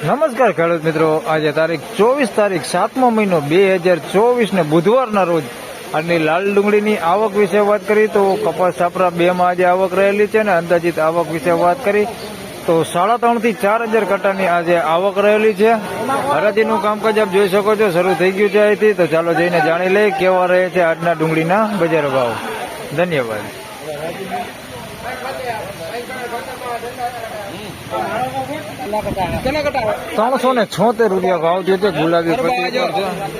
નમસ્કાર ખેડૂત મિત્રો. આજે તારીખ ચોવીસ તારીખ સાતમો મહિનો બે હજાર ચોવીસ ને બુધવારના રોજ આજની લાલ ડુંગળીની આવક વિશે વાત કરી તો કપાસ છાપરા બે માં આજે આવક રહેલી છે ને અંદાજિત આવક વિશે વાત કરી તો સાડા ત્રણથી ચાર હજાર કટ્ટાની આજે આવક રહેલી છે. હરાજીનું કામકાજ આપ જોઈ શકો છો, શરૂ થઈ ગયું છે અહીંથી. તો ચાલો જઈને જાણી લઈએ કેવા રહે છે આજના ડુંગળીના બજાર ભાવ. ધન્યવાદ. ત્રણસો ને છોતેર રૂપિયા ભાવ જે છે ગુલાબી પતિ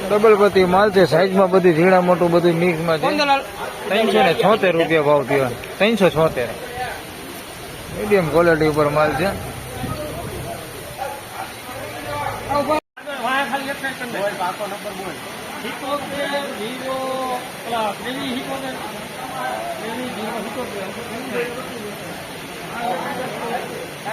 ડબલ પતિ માલ છે સાઈઝમાં બધી ઝીણા મોટું બધું મિક્સમાં છે. ત્રણસો ને છોતેર રૂપિયા ભાવ થયો. ત્રણસો છોતેર. મીડિયમ ક્વોલિટી ઉપર માલ છે.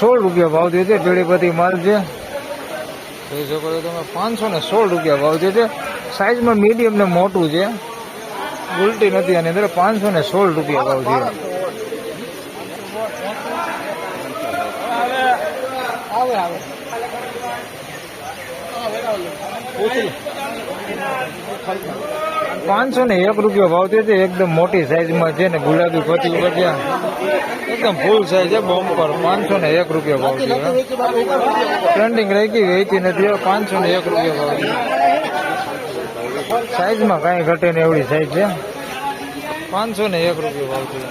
સોળ રૂપિયા ભાવ થયો છે પેઢીપતિ માલ છે. જોઈ શકો છો તમે પાંચસો ને સોળ રૂપિયા ભાવ થયો છે. સાઈઝમાં મીડિયમ ને મોટું છે. ઉલટી નથી એની અંદર પાંચસો ને સોળ રૂપિયા ભાવ થયો પાંચસો ને એક રૂપિયા ભાવ થયો છે. એકદમ મોટી સાઈઝમાં છે ને ગુલાબી પતિ ઉપર એકદમ ફૂલ સાઈઝ છે બમ્પર પાંચસો ને એક રૂપિયા ભાવ થયો. ટ્રેન્ડિંગ રહી ગઈ વેચી નથી પાંચસો ને એક રૂપિયા ભાવ થયો. સાઈઝમાં કાંઈ ઘટે ને એવડી સાઈઝ છે. પાંચસો ને એક રૂપિયા ભાવ થયો.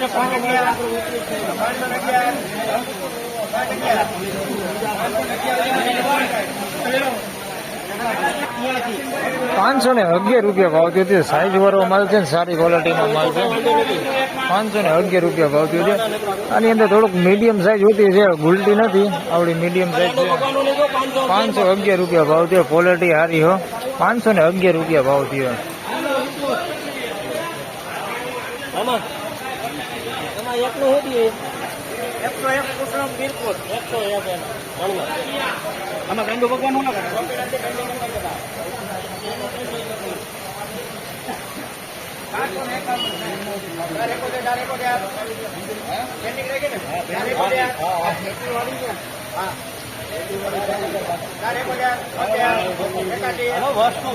જે ફોન પાંચસો ને અગિયાર રૂપિયા ભાવ થયો છે. સાઈઝ વાળો માલ છે ને સારી ક્વોલિટીનો માલ છે. પાંચસો ને અગિયાર રૂપિયા ભાવ થયો છે. આની અંદર થોડુંક મીડિયમ સાઈઝ હોતી છે ગુલટી નથી. આવડી મીડિયમ સાઈઝ પાંચસો અગિયાર રૂપિયા ભાવ થયો. ક્વોલિટી સારી હો. પાંચસો ને અગિયાર રૂપિયા ભાવ થયો. આમાં. એમાં એકનું હોતી એકસો એક કુટુંબ બિલકુલ. એકસો એક એમ. આમાં ગાંડો ભગવાન કરે વસ્તુ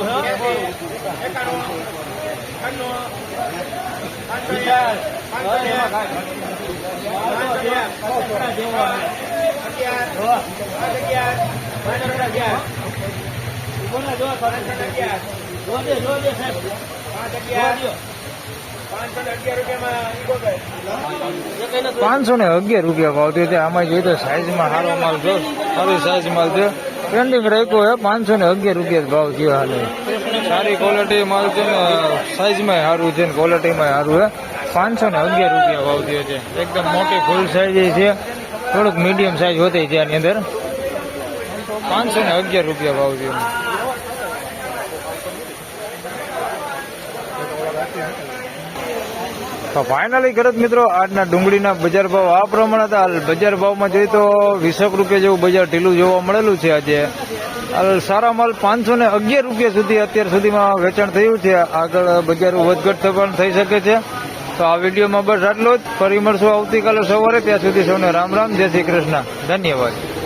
પાંચસો ને અગિયાર રૂપિયા ભાવ થયો આમાં જોઈએ તો સાઈઝમાં સારો માલ છે સારી સાઈઝ માલ છે ટ્રેન્ડિંગ રાખ્યો હે, પાંચસો ને અગિયાર રૂપિયા ભાવ થયો હાલે. સારી ક્વોલિટી માલ છે ને સાઈઝમાં સારું છે ને ક્વોલિટીમાં સારું છે. પાંચસો ને અગિયાર રૂપિયા ભાવ થયો છે. એકદમ મોટી ફૂલ સાઈઝ છે. થોડુંક મીડિયમ સાઈઝ હોતી છે આની અંદર. પાંચસો ને અગિયાર રૂપિયા ભાવ થયો. તો ફાઇનલી ખેડૂત મિત્રો, આજના ડુંગળીના બજાર ભાવ આ પ્રમાણે હતા. બજાર ભાવમાં જોઈએ તો વીસેક રૂપિયા જેવું બજાર ઢીલું જોવા મળેલું છે આજે. સારા માલ પાંચસો ને અગિયાર રૂપિયા સુધી અત્યાર સુધીમાં વેચાણ થયું છે. આગળ બજાર વધઘટ પણ થઈ શકે છે. તો આ વિડીયોમાં બસ આટલો જ. ફરી મળશું આવતીકાલે સવારે. ત્યાં સુધી સૌને રામ રામ. જય શ્રી કૃષ્ણ. ધન્યવાદ.